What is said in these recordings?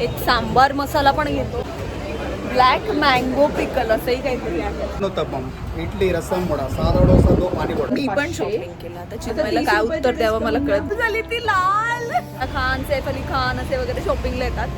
एक सांबार मसाला पण घेतो. ब्लॅक मँगो पिकल असंही काहीतरी आहे. इडली रसम वडा साधा डोसा दो पाणी वडा. मी पण शॉपिंग केलं. आता चिन्मयला काय उत्तर द्यावं मला कळत झाली ती लाल. खान सैफ अली खान असे वगैरे शॉपिंगला येतात.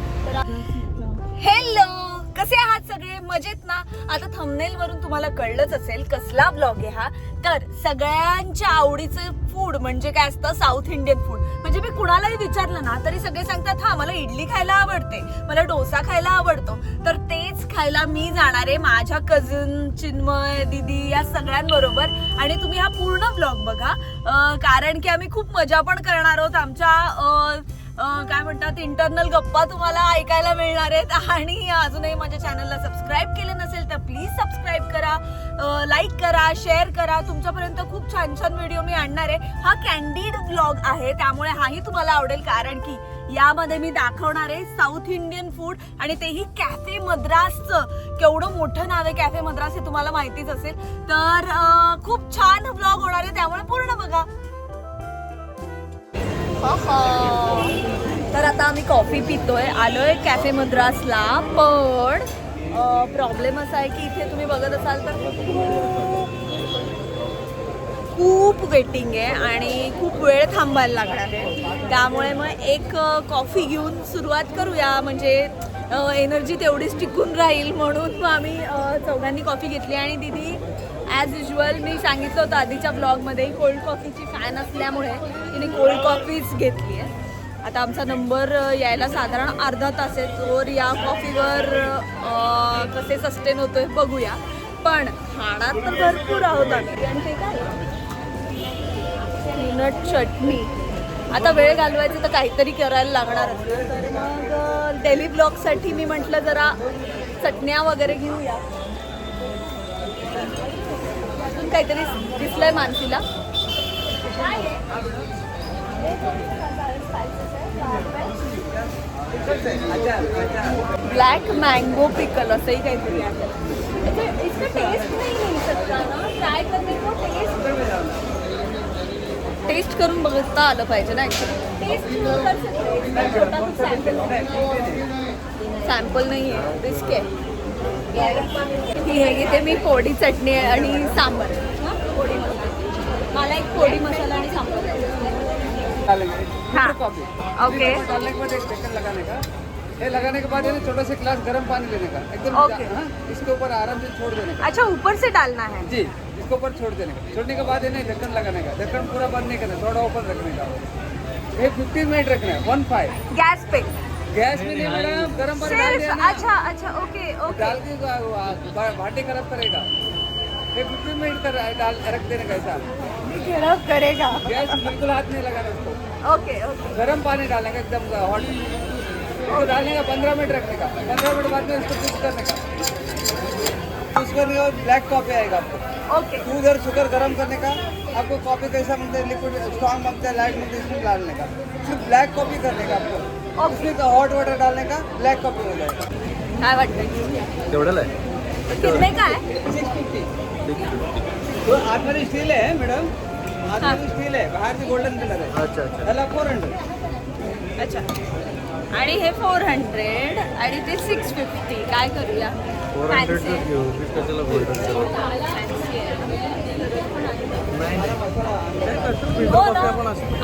हॅलो कसे आहात सगळे? मजेत ना? आता थंबनेल वरून तुम्हाला कळलंच असेल कसला ब्लॉग आहे हा. तर सगळ्यांच्या आवडीचं फूड म्हणजे काय असतं? साऊथ इंडियन फूड म्हणजे मी कुणालाही विचारलं ना तरी सगळे सांगतात हा मला इडली खायला आवडते मला डोसा खायला आवडतो. तर तेच खायला मी जाणार आहे माझ्या कझन चिन्मय दिदी या सगळ्यांबरोबर. आणि तुम्ही हा पूर्ण ब्लॉग बघा कारण की आम्ही खूप मजा पण करणार आहोत. आमच्या काय म्हणतात इंटरनल गप्पा तुम्हाला ऐकायला मिळणार आहेत. आणि अजूनही माझ्या चॅनलला सबस्क्राईब केलं नसेल तर प्लीज सबस्क्राईब करा. लाईक करा शेअर करा. तुमच्यापर्यंत खूप छान छान व्हिडिओ मी आणणार आहे. हा कॅन्डिड ब्लॉग आहे त्यामुळे हाही तुम्हाला आवडेल. कारण की यामध्ये मी दाखवणार आहे साऊथ इंडियन फूड आणि तेही कॅफे मद्रासचं. केवढं मोठं नाव आहे कॅफे मद्रास हे तुम्हाला माहितीच असेल. तर खूप छान ब्लॉग होणार आहे. त्यामुळे पूर्ण बघा. तर आता आम्ही कॉफी पितोय. आलोय कॅफे मद्रासला पण प्रॉब्लेम असा आहे की इथे तुम्ही बघत असाल तर खूप वेटिंग आहे आणि खूप वेळ थांबायला लागणार आहे. त्यामुळे मग एक कॉफी घेऊन सुरुवात करूया. म्हणजे एनर्जी तेवढीच टिकून राहील म्हणून मग आम्ही चौघांनी कॉफी घेतली आणि दिदी ॲज युजल मी सांगितलं होतं आधीच्या ब्लॉगमध्ये कोल्ड कॉफीची फॅन असल्यामुळे तिने कोल्ड कॉफीच घेतली आहे. आता आमचा नंबर यायला साधारण अर्धा तास आहे तर या कॉफीवर कसे सस्टेन होतोय बघूया. पण खाणार तर भरपूर आहोत आम्ही. आणि ते काय? पीनट चटणी आता वेळ घालवायचं तर काहीतरी करायला लागणार तर मग डेली ब्लॉगसाठी मी म्हटलं जरा चटण्या वगैरे घेऊया. अजून काहीतरी दिसलंय मानसीला. ब्लॅक मँगो पिकल असंही काहीतरी आहे. इसका टेस्ट नहीं मिल सकता ना? ट्राय करने को टेस्ट टेस्ट करून बघता आलं पाहिजे ना ऍक्च्युली टेस्ट कर सकते सॅम्पल सॅम्पल नाही आहे रिस्क आहे. ही घेते मी पोडी चटणी आणि सांबर. हां पोडी मसाला मला एक पोडी मसाला आणि सांबर. हाँ। ओके. डालने के बाद एक ढक्कन लगाने का? ये लगाने के बाद छोटा सा गिलास गर्म पानी लेने का? एकदम। हाँ, इसके ऊपर आराम से छोड़ देने का? अच्छा ऊपर से डालना है. जी इसके ऊपर छोड़ देने का। छोड़ने के बाद ढक्कन लगाने का। ढक्कन पूरा बंद नहीं करना थोड़ा ओपन रखने का। ये फिफ्टीन मिनट रखना है वन फाइव गॅस पे. गैस में नहीं मैडम गर्म पानी डाल दिया ना। अच्छा अच्छा ओके ओके। डाल के बा- बाटी खराब करेगा। ये फिफ्टीन मिनट कर डाल रख देने का ऐसा। खराब करेगा। गैस बिल्कुल हाथ नहीं लगाना उसको। Okay okay. गर्म पानी डालेंगे एकदम हॉट उसको डालने का पंद्रह मिनट रखने का। पंद्रह मिनट बाद में इसको मिक्स करने का। मिक्स करने का ब्लैक कॉफ़ी आएगा आपको। ओके। दूध और शुगर गर्म करने का आपको कॉफ़ी कैसा मिलता है लिक्विड स्ट्रॉन्ग मिलता है लाइट मिलता है इसमें डालने का। सिर्फ़ ब्लैक कॉफ़ी करने का आपको। उसमें हॉट वाटर डालने का ब्लॅक कॉफी हो जाएगा। काय वाटतं तेवढ्याला आहे कितने का है सिक्स फिफ्टी तो आतमध्ये स्टील आहे मॅडम आतमध्ये स्टील आहे. बाहेरची गोल्डन कलर आहे. अच्छा अच्छा. त्याला फोर हंड्रेड अच्छा. आणि हे फोर हंड्रेड आणि ते सिक्स फिफ्टी काय करूया? फोर हंड्रेडच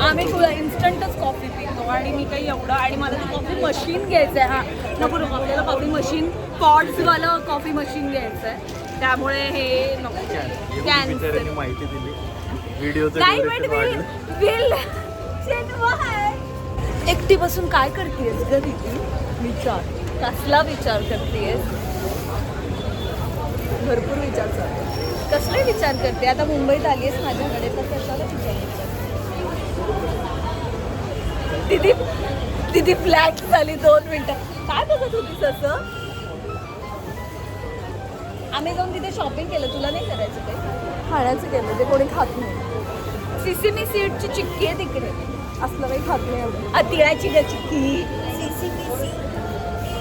आम्ही तुला इन्स्टंटच कॉफी पितो आणि मी काही एवढं आणि मला ते कॉफी मशीन घ्यायचं आहे हा. नको नको आपल्याला कॉफी मशीन पॉड्सवालं कॉफी मशीन घ्यायचं आहे त्यामुळे हे नको. कॅन्सल माहिती दिली. चिन्मय एकटी बसून काय करतेस ग दीदी? विचार. कसला विचार करतेस भरपूर विचार चालू विचार करते. आता मुंबईत आली आहेस माझ्याकडे तर कशाला विचार दीदी दीदी फ्लॅट झाली दोन मिनिटं. काय बघत होतीस असं आम्ही जाऊन तिथे शॉपिंग केलं. तुला नाही करायचं ते खाण्याचं केलं ते कोणी खात नाही. सिसिमी सीडची चिक्की आहे तिकडे. असलं काही खात नाही आ, तिळाची ग चिक्की? सिसिमी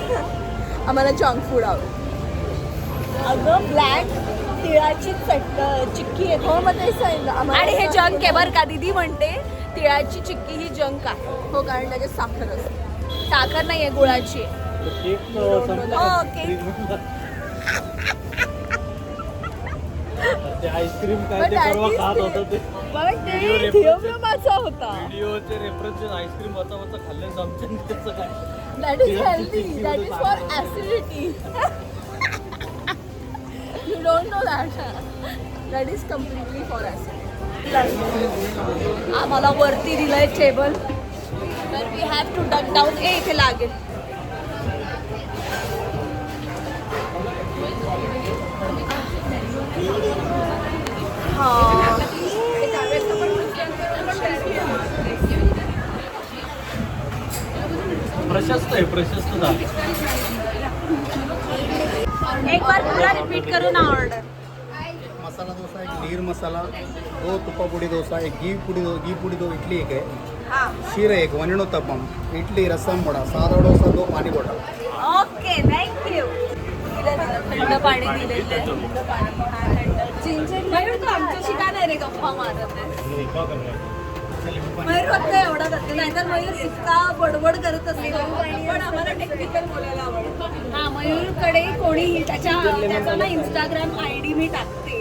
आम्हाला जंक फूड आवडतं. अगं ब्लॅक तिळाची चट चिक्की आहे हो मग तेच आणि हे जंक आहे बरं का? दिदी म्हणते तिळाची चिक्की ही जंक आहे. हो कारण त्याच्यात साखर असते. साखर नाहीये गुळाची आहे. केक ओके आईस्क्रीम काय ते परवा खात होतं ते. होता. व्हिडिओचे रेफरन्स आईस्क्रीम त्याचं काय? That is healthy that is for acidity don't know that that is completely for acidity आम्हाला वरती दिलंय टेबल तर we have to duck down a इथे लागेल. प्रशस्त आहे प्रशस्त झालं. एक बार पूरा रिपीट करू ना ऑर्डर मसाला डोसा एक नीर मसाला दो तुपा पुडी डोसा एक घी पुडी दो घी पुडी दो इडली एक आहे. शीर एक वनणो तपम इडली रसम बड़ा साधा डोसा दो पानी बोटा ओके थैंक यू थंड पाणी दिलेलं आहे चिंचेट तू आमच्याशी का नाही रे गप्पा मारत आहे. मयूर फक्त एवढा करते नाहीतर मयूर इतका बडबड करत असते. पण आम्हाला टेक्निकल बोलायला आवडतं. हा मयूरकडे कोणीही त्याच्या त्याचा ना इंस्टाग्राम आय डी मी टाकते.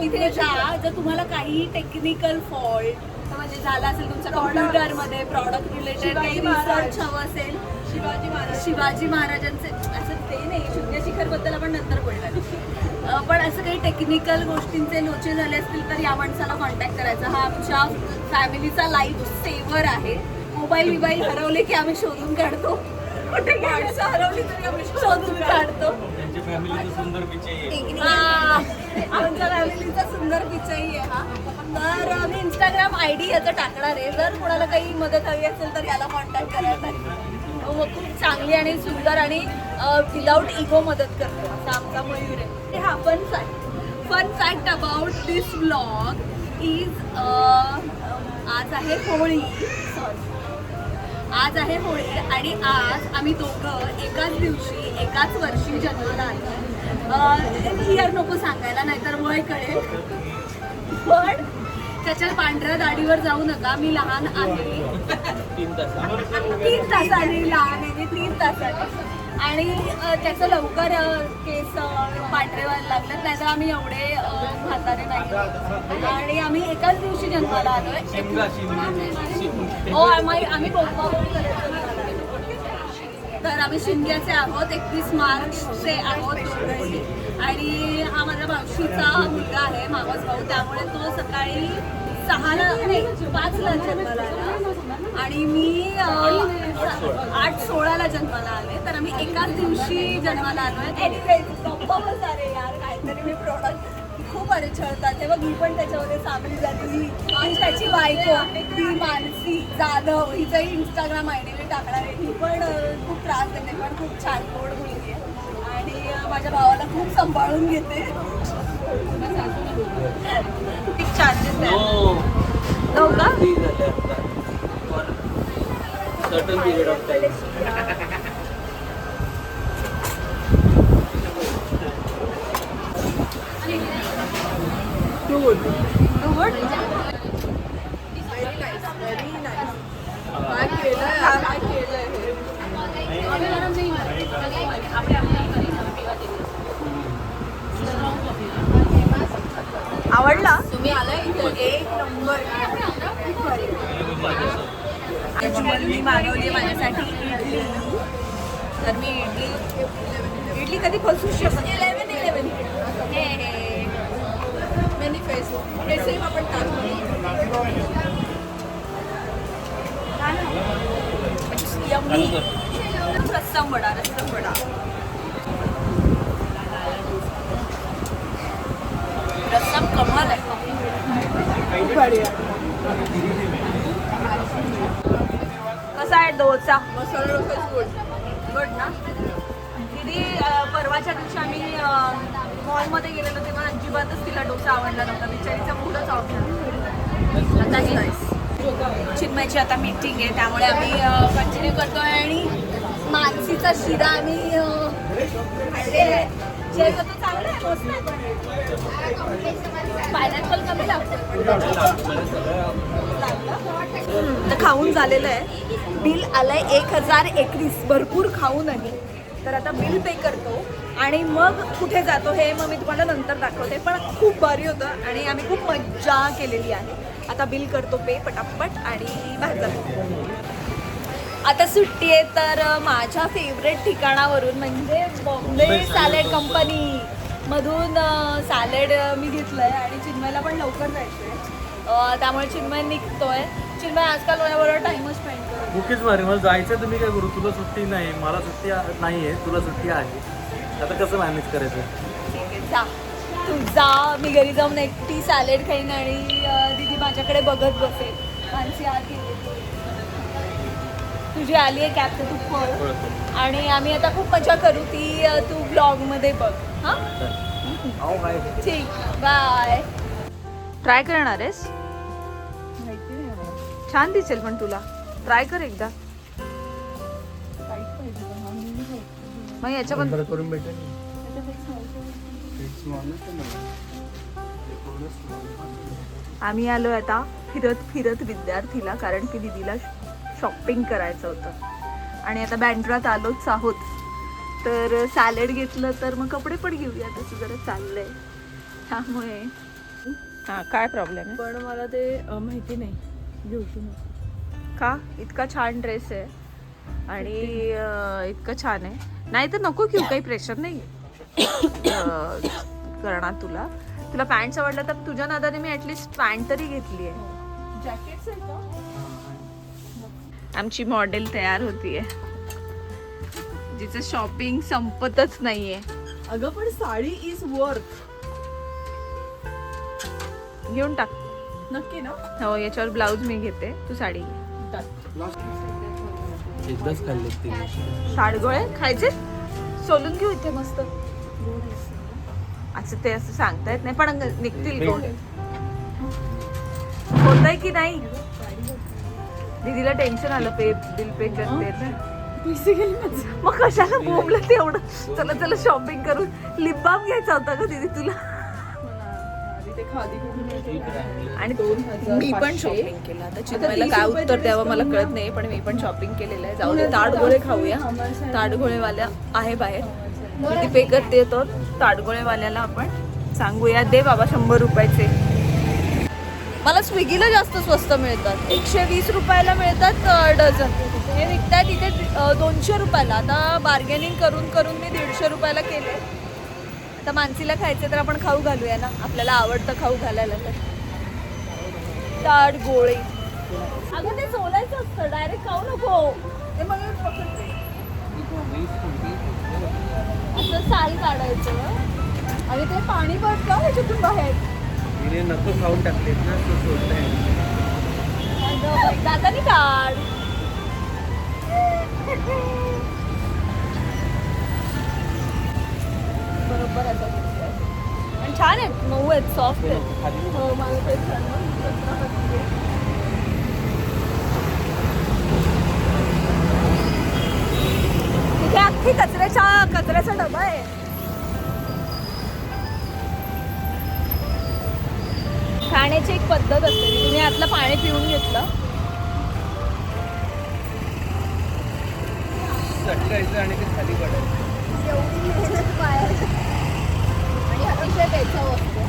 तिथे जा. जर तुम्हाला काही टेक्निकल फॉल्ट म्हणजे झाला असेल तुमच्या कॉम्प्युटरमध्ये प्रॉडक्ट रिलेटेड काही रिसर्च हवं असेल. शिवाजी महाराज. शिवाजी महाराजांचे असं ते नाही. शून्यशिखरबद्दल आपण नंतर बोलणार. पण असं काही टेक्निकल गोष्टींचे लोचे झाले असतील तर या माणसाला कॉन्टॅक्ट करायचा. हा आमच्या फॅमिलीचा लाईफ सेवर आहे. मोबाईल बिबाईल हरवले की आम्ही शोधून काढतो. कुठे माणसं हरवली तरी आम्ही शोधून काढतो. हा, आमच्या फॅमिलीचा सुंदर पिक्चरही आहे हा. तर मी इंस्टाग्राम आय डी याचं टाकणार आहे. जर कोणाला काही मदत हवी असेल तर याला कॉन्टॅक्ट करायला. मग खूप चांगली आणि सुंदर आणि विदाऊट इगो मदत करतो. असा आमचा मयूर आहे. ते हा fun fact fun fact about this blog is आज आहे होळी. सॉरी आज आहे होळी आणि आज आम्ही दोघं एकाच दिवशी एकाच वर्षी जन्माला आलो. इयर नको सांगायला नाहीतर वय कळेल. पण त्याच्या पांढऱ्या दाढीवर जाऊ नका मी लहान आहे. तीन तास तीन तासाने लहान आहे मी तीन तासाने. आणि त्याचं लवकर केस पांढरे व्हायला लागलेत नाहीतर आम्ही एवढे म्हातारे नाही. आणि आम्ही एकाच दिवशी जन्माला आलोय. शिमगा हो आम्ही. तर आम्ही शिमग्याचे आहोत एकवीस मार्चचे आहोत आणि हा माझ्या मावशीचा मुलगा आहे मावस भाऊ त्यामुळे तो सकाळी सहाला नाही पाचला जन्माला आला. आणि मी आठ सोळाला जन्माला आले तर आम्ही एकाच दिवशी जन्माला प्रोडक्ट खूप अरे छळतात तेव्हा मी पण त्याच्यामध्ये सामील झाली. आणि त्याची बायको ती मानसी जाधव हिचंही इंस्टाग्राम आय डी मी टाकणार आहे ही पण खूप त्रास देते. पण खूप छान गोड मुलगी आहे. आणि माझ्या भावाला खूप सांभाळून घेते. खूप चार्जेस आहे हो. का? सर्टन पिरियड ऑफ टाइम आवडला? तुम्ही आला एक नंबर. मी मागवली माझ्यासाठी इडली. तर मी इडली इडली कधी फसू शकत? इलेवन इलेवन हे मॅनिफेस्ट हे. सेम आपण रस्सम वडा रस्सम वडा. रस्सम कमाल आहे. डोसा मसाला डोसा गुड गुड ना? दीदी परवाच्या दिवशी आम्ही मॉलमध्ये गेलेलो तेव्हा अजिबातच तिला डोसा आवडला नव्हता. बिचारीचा मूडच आवडला चिन्मयची आता मीटिंग आहे त्यामुळे आम्ही कंटिन्यू करतोय आणि मानसीचा शिरा आम्ही अं, आहे. चांगला आहे मस्त आहे. पायनॅपल कमी लागतो. खाऊन झालेलं आहे. बिल आलंय एक हजार एकवीस. भरपूर खाऊन आहे. तर आता बिल पे करतो आणि मग कुठे जातो हे मग मी तुम्हाला नंतर दाखवते. पण खूप भारी होतं आणि आम्ही खूप मज्जा केलेली आहे. आता बिल करतो पे पटापट आणि बाहेर जातो. आता सुट्टी आहे तर माझ्या फेवरेट ठिकाणावरून म्हणजे बॉम्बे सॅलेड कंपनी मधून सॅलेड मी घेतलंय आणि चिन्मयला पण लवकर जायचंय. अं, त्यामुळे चिन्मय निघतोय. चिन्मय आजकाल माझ्याबरोबर टाइमच स्पेंड करतो बुकीच मारी मला जायचं मी काय करू? तुला सुट्टी नाही मला सुट्टी नाही आहे तुला सुट्टी आहे. आता कसं मॅनेज करायचं? ठीक आहे जा. तू जा मी घरी जाऊन एकटी सॅलेड खाईन आणि अं, दीदी माझ्याकडे बघत बसेल. मानसी आत गेली. तुझी आली आहे कॅब तर तू पळ. कळतं आणि आम्ही आता खूप मजा करू ती अं, तू ब्लॉगमध्ये बघ. हां? अहो काय ठीक बाय ट्राय करणार आहेस? छान दिसेल पण तुला. ट्राय कर एकदा. मग याच्या पण करून भेटेल. आम्ही आलो आता फिरत फिरत विद्यार्थीला कारण की दिदीला शॉपिंग करायचं होतं. आणि आता बँड्रात आलोच आहोत. तर सॅलेड घेतलं तर मग कपडे पण घेऊया तसं जरा चाललंय. त्यामुळे हां काय प्रॉब्लेम आहे? पण मला ते माहिती नाही. का? इतका छान ड्रेस आहे. आणि इतकं छान आहे. नाही तर नको घेऊ काही प्रेशर नाही. करणार तुला. तुला पॅन्ट आवडलं तर तुझ्या नादाने मी ऍटलिस्ट पॅन्ट तरी घेतली आहे. जॅकेट्स आमची मॉडेल तयार होतीये जिचं शॉपिंग संपतच नाहीये. अगं पण साडी इज वर्क घेऊन टाक. नक्की ना? हो याच्यावर ब्लाऊज मी घेते. तू साडी घे. एकदाच खाल्ले साडगोळे खायचे? सोलून घेऊ इथे मस्त. असं ते असं सांगता येत नाही पण निघतील गोड होत आहे की नाही? दीदीला टेन्शन आलं पे बिल पे करते. पैसे गेले मग कशाला बोंबलं तेवढं चला चला शॉपिंग करून. लिप बाम घ्यायचा होता का दीदी तुला? आणि मी पण. शॉपिंग केलं. आता चिन्मयला काय उत्तर द्यावं मला कळत. नाही पण मी पण शॉपिंग केलेलं आहे. जाऊ दे ताडगोळे खाऊया. ताडगोळेवाल्या आहे बाहेर. किती पे करते तो ताडगोळेवाल्याला आपण सांगूया. दे बाबा शंभर रुपयाचे. मला स्विगीला जास्त स्वस्त मिळतात. एकशे वीस रुपयाला मिळतात डझन. हे विकतात इथे दोनशे रुपयाला. आता बार्गेनिंग करून करून मी दीडशे रुपयाला केले आता मानसीला खायचे तर आपण खाऊ घालूया ना? आपल्याला आवडतं खाऊ घालायला तर. ताड गोळे. अगं ते सोलायचं असतं. डायरेक्ट खाऊ नको. ते मग पकडते. असं साल काढायचं. आणि ते पाणी पडतं ह्याच्यातून बाहेर. तिने नको खाऊन टाकलेत ना तो दादानी काढ. बरोबर आहे. बघितलं. आणि छान आहेत. मऊ आहेत सॉफ्ट आहेत. खाली हो मला तेच छान अख्खी कचऱ्याच्या कचऱ्याचा डबा आहे. खाण्याची एक पद्धत असते. तुम्ही आतलं पाणी पिऊन घेतलं. आणि ते खाली पडायचं. एवढी मेहनत पाया. आणि अतिशय बेचाव असतो.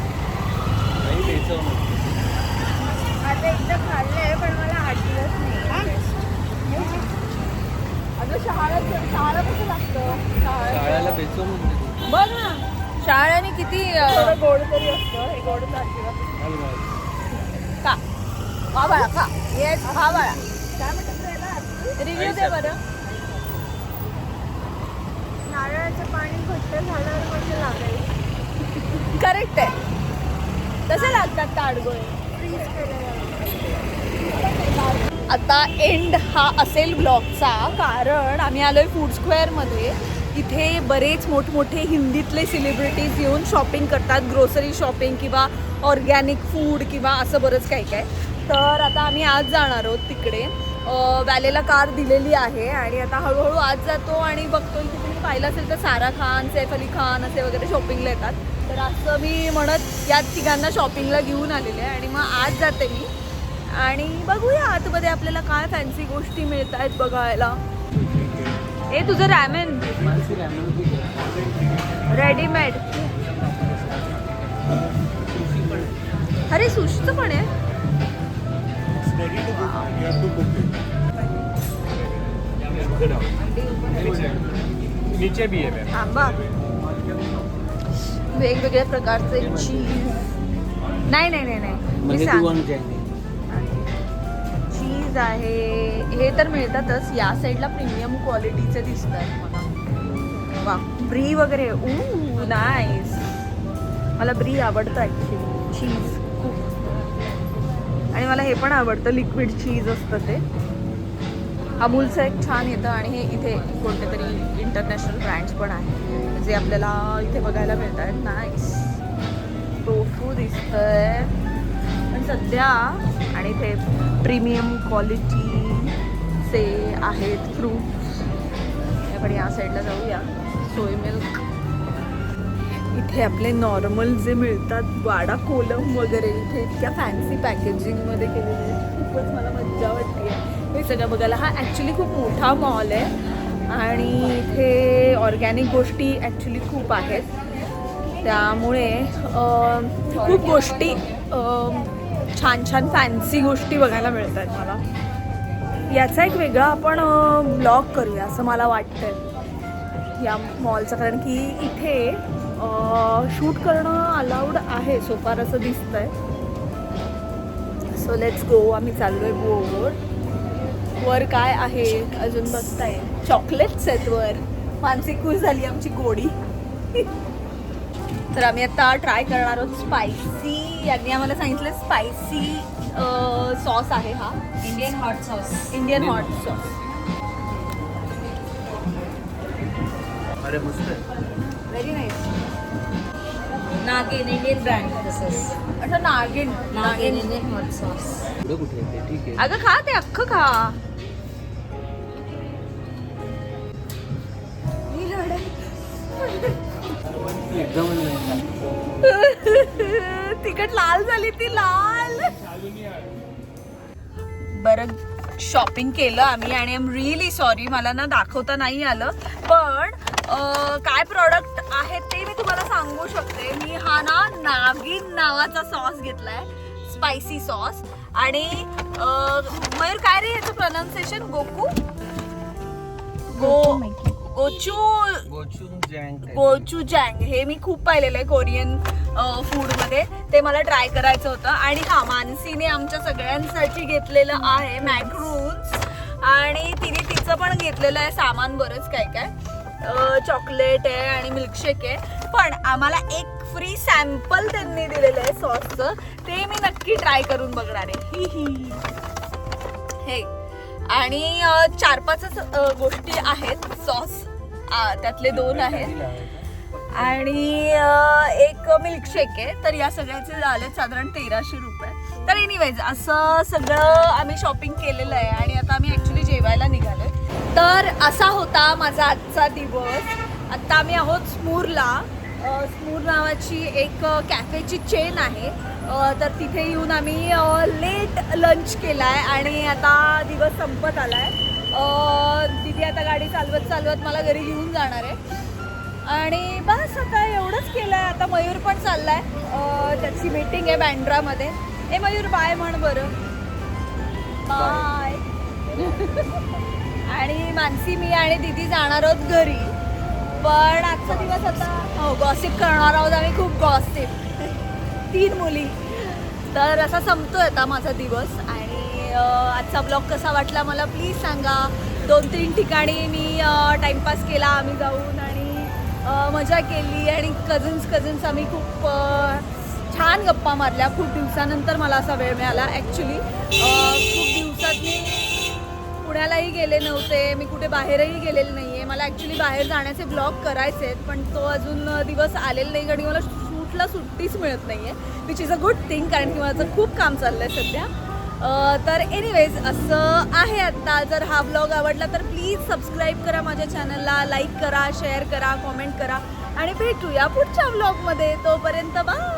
आता एकदा खाल्लंय पण मला आठवत नाही. अगं शहाळा शहाळा कसं लागतं? शाळेला म्हणते बघ ना. शाळाने किती गोड तरी असतं. हे गोड का हा बाळा का येस हा बाळा. काय म्हणतात रिव्ह्यू दे बरं नारळाचं पाणी घट्ट झाल्यावर कसं लागेल करेक्ट आहे. तसे लागतात ताडगोळे आता एंड हा असेल ब्लॉगचा कारण आम्ही आलोय फूड स्क्वेअरमध्ये इथे बरेच मोठमोठे हिंदीतले सेलिब्रिटीज येऊन शॉपिंग करतात ग्रोसरी शॉपिंग किंवा ऑर्गॅनिक फूड किंवा असं बरंच काही काय. तर आता आम्ही आज जाणार आहोत तिकडे. व्हॅलेला कार दिलेली आहे आणि आता हळूहळू आज जातो आणि बघतो पाहिलं असेल तर सारा खान सैफ अली खान असे वगैरे शॉपिंगला येतात. तर असं मी म्हणत या तिघांना शॉपिंगला घेऊन आलेले आहे आणि मग आज जाते मी. आणि बघूया आतमध्ये आपल्याला काय फॅन्सी गोष्टी मिळत आहेत बघायला. ए तुझं रॅमेन रेडीमेड अरे सुशीचं पण आहे. नीचे भी है आंबा वेगवेगळ्या प्रकारचे चीज नाही नाही नाही नाही. मी सांग. चीज आहे. हे तर मिळतातच. या साईडला प्रीमियम क्वालिटीचे दिसत आहेत मला वा ब्री वगैरे. ऊ नाईस मला ब्री आवडतं ॲक्च्युली चीज खूप. आणि मला हे पण आवडतं. लिक्विड चीज असतं ते. अमूलचं एक छान येतं आणि हे इथे कोणते तरी इंटरनॅशनल ब्रँड्स पण आहेत. जे आपल्याला इथे बघायला मिळत आहेत नाईस टोफू दिसतंय. पण सध्या आणि इथे प्रीमियम क्वालिटीचे आहेत फ्रूट्स आपण या साईडला जाऊया. सोय मिल्क इथे आपले नॉर्मल जे मिळतात वाडा कोलम वगैरे इथे इतक्या फॅन्सी पॅकेजिंगमध्ये केलेले आहेत. खूपच मला मज्जा वाटते हे सगळं बघायला. हा ॲक्च्युली खूप मोठा मॉल आहे. आणि इथे ऑर्गॅनिक गोष्टी ॲक्च्युली खूप आहेत. त्यामुळे खूप गोष्टी छान छान फॅन्सी गोष्टी बघायला मिळत आहेत मला. याचा एक वेगळा आपण ब्लॉग करूया असं मला वाटतं या मॉलचं कारण की इथे शूट करणं अलाउड आहे. सोफार असं दिसतंय. सो लेट्स गो आम्ही चाललो आहे गोवर वर काय आहे अजून बघताय? चॉकलेट्स आहेत वर. मानसिक खुश झाली आमची गोडी. तर आम्ही आता ट्राय करणार आहोत स्पायसी यांनी आम्हाला सांगितलं स्पायसी सॉस आहे हा. Indian hot sauce Indian hot sauce अरे मस्त आहे. Very nice Naagin Indian brand this is अच्छा Naagin. Nagin Indian hot sauce अगं खा ते अख्खं खा. तिकट लाल झाली ती लाल. बरं शॉपिंग केलं आम्ही आणि एम रिअली सॉरी मला ना दाखवता नाही आलं. पण काय प्रॉडक्ट आहेत ते मी तुम्हाला सांगू शकते. मी हा ना नागिन नावाचा सॉस घेतलाय स्पायसी सॉस आणि मयूर काय रे याचं प्रोनाऊन्सिएशन गोकू? गो गोचू गोचुजँग हे मी खूप पाहिलेलं आहे कोरियन फूडमध्ये ते मला ट्राय करायचं होतं. आणि हा मानसीने आमच्या सगळ्यांसाठी घेतलेलं आहे मॅक्रून्स आणि तिने तिचं पण घेतलेलं आहे सामान बरंच काय काय. चॉकलेट आहे आणि मिल्कशेक आहे. पण आम्हाला एक फ्री सॅम्पल त्यांनी दिलेलं आहे सॉसचं ते मी नक्की ट्राय करून बघणार आहे. ही ही हे. आणि चार पाचच गोष्टी आहेत सॉस आ, त्यातले दोन आहेत. आणि अ, एक मिल्कशेक आहे. तर या सगळ्याचे झाले साधारण तेराशे रुपये. तर एनिवेज असं सगळं आम्ही शॉपिंग केलेलं आहे आणि आता आम्ही ॲक्च्युली जेवायला निघालोय. तर असा होता माझा आजचा दिवस. आता आम्ही आहोत स्मूरला. अ, स्मूर नावाची एक कॅफेची चेन आहे. अ, तर तिथे येऊन आम्ही लेट लंच केला आहे आणि आता दिवस संपत आला आहे दिदी आता गाडी चालवत चालवत मला घरी घेऊन जाणार आहे. आणि बस आता एवढंच केलं आहे आता मयूर पण चाललाय. अ, त्याची मीटिंग आहे बँड्रामध्ये ए मयूर बाय म्हण बरं. बाय आणि मानसी मी आणि दिदी जाणार आहोत घरी. पण आजचा दिवस आता हो गॉसिप करणार आहोत आम्ही खूप गॉसिप तीन मुली. तर असा संपतोय आता माझा दिवस. आजचा ब्लॉग कसा वाटला मला प्लीज सांगा. दोन तीन ठिकाणी मी टाइमपास केला आम्ही जाऊन आणि मजा केली आणि कझन्स कझन्स आम्ही खूप छान गप्पा मारल्या. खूप दिवसानंतर मला असा वेळ मिळाला ॲक्च्युली खूप दिवसात मी पुण्यालाही गेले नव्हते. मी कुठे बाहेरही गेलेले नाही आहे मला ॲक्च्युली बाहेर जाण्याचे ब्लॉग करायचे आहेत पण तो अजून दिवस आलेला नाही आणि मला शूटला सुट्टीच मिळत नाही आहे which is a good thing कारण की माझं खूप काम चाललं आहे सध्या. तर एनिवेज असं आहे आत्ता. जर हा ब्लॉग आवडला तर प्लीज सबस्क्राईब करा माझ्या चॅनलला लाईक करा शेअर करा कॉमेंट करा. आणि भेटूया पुढच्या ब्लॉगमध्ये तोपर्यंत बाय